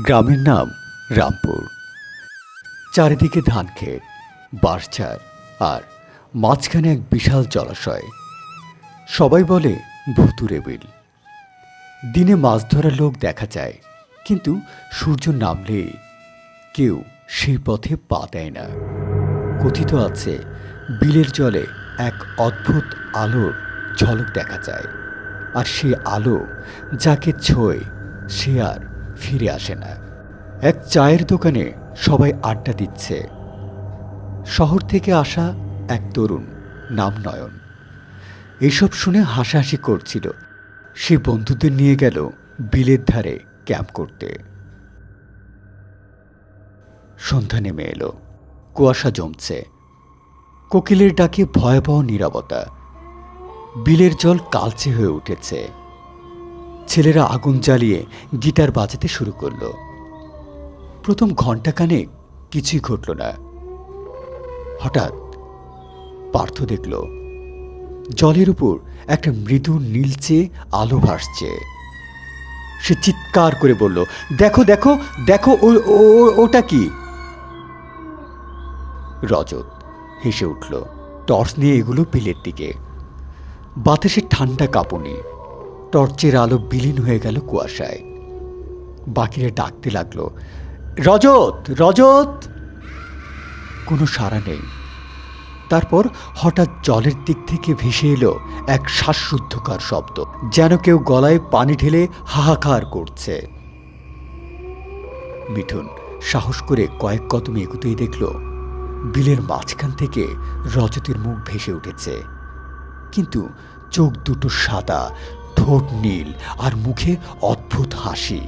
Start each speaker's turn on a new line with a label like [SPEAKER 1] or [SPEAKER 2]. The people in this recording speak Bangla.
[SPEAKER 1] গ্রামের নাম রামপুর। চারিদিকে ধান ক্ষেত, বাঁশঝাড় আর মাঝখানে এক বিশাল জলাশয়। সবাই বলে ভুতুরে বিল। দিনে মাছ ধরার লোক দেখা যায়, কিন্তু সূর্য নামলে কেউ সেই পথে পা দেয় না। কথিত আছে, বিলের জলে এক অদ্ভুত আলোর ঝলক দেখা যায়। আর সে আলো যাকে ছোঁয়, সে আর ফিরে আসে না। এক চায়ের দোকানে সবাই আড্ডা দিচ্ছে। শহর থেকে আসা এক তরুণ, নাম নয়ন। এসব শুনে হাসাহাসি করছিল। সে বন্ধুদের নিয়ে গেল বিলের ধারে ক্যাম্প করতে। সন্ধ্যা নেমে এলো। কুয়াশা জমছে। কোকিলের ডাকে ভয়াবহ নীরবতা। বিলের জল কালচে হয়ে উঠেছে। ছেলেরা আগুন জ্বালিয়ে গিটার বাজাতে শুরু করল। প্রথম ঘন্টাখানে কিছুই ঘটল না। হঠাৎ পার্থ দেখল, জলের উপর একটা মৃদু নীলচে আলো ভাসছে। সে চিৎকার করে বলল, দেখো দেখো দেখো ওটা কি? রজত হেসে উঠল, টর্চ নিয়ে এগুলো বিলের দিকে। বাতাসে ঠান্ডা কাঁপুনি। টর্চের আলো বিলীন হয়ে গেল কুয়াশায়। বাকিরা ডাকতে লাগল, রজত রজত! কোনো সাড়া নেই। তারপর হঠাৎ জলের দিক থেকে ভেসে এলো এক শ্বাসরুদ্ধকার শব্দ, যেন কেউ গলায় পানি ঢেলে হাহাকার করছে। মিঠুন সাহস করে কয়েক কদম এগুতেই দেখল, বিলের মাঝখান থেকে রজতের মুখ ভেসে উঠেছে। কিন্তু চোখ দুটো সাদা ঠোঁট নীল আর মুখে অদ্ভুত হাসি।